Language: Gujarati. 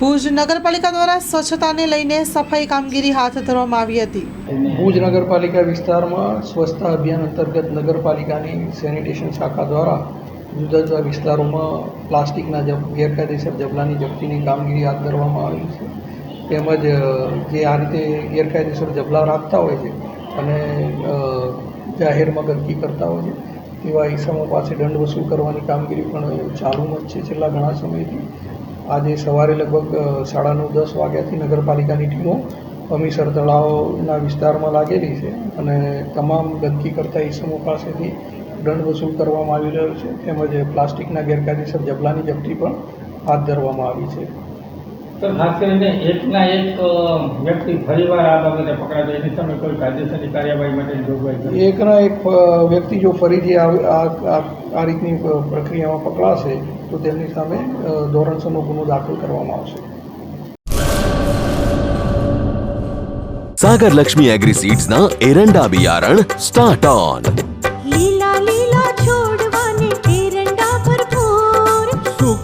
ભુજ નગરપાલિકા દ્વારા સ્વચ્છતાને લઈને સફાઈ કામગીરી હાથ ધરવામાં આવી હતી. ભુજ નગરપાલિકા વિસ્તારમાં સ્વચ્છતા અભિયાન અંતર્ગત નગરપાલિકાની સેનિટેશન શાખા દ્વારા જુદા જુદા વિસ્તારોમાં પ્લાસ્ટિકના ગેરકાયદેસર જબલાની જપ્તીની કામગીરી હાથ ધરવામાં આવી છે. તેમજ જે આ રીતે ગેરકાયદેસર જબલા રાખતા હોય છે અને જાહેરમાં ગંદકી કરતા હોય છે, તેવા ઈસમો પાસે દંડ વસૂલ કરવાની કામગીરી પણ ચાલુમાં જ છે છેલ્લા ઘણા સમયથી. આજે સવારે લગભગ સાડા નવ દસ વાગ્યાથી નગરપાલિકાની ટીમો અમીસર તળાવના વિસ્તારમાં લાગેલી છે અને તમામ ગંદકી કરતા ઈસમો પાસેથી દંડ વસૂલ કરવામાં આવી રહ્યો છે. તેમજ પ્લાસ્ટિકના ગેરકાયદેસર જબલાની જપ્તી પણ હાથ ધરવામાં આવી છે. તો ખાસ કરીને એકના એક વ્યક્તિ ફરીવાર આ બાબતે પકડાશે. એની સામે કોઈ કાયદેસરની કાર્યવાહી માટે જોગવાઈ એકના એક વ્યક્તિ જો ફરીથી આ રીતની પ્રક્રિયામાં પકડાશે તો તેમની સામે ધોરણસરનો ગુનો દાખલ કરવામાં આવશે. સાગર લક્ષ્મી એગ્રી સીડ્સના એરંડા બિયારણ સ્ટાર્ટ ઓન.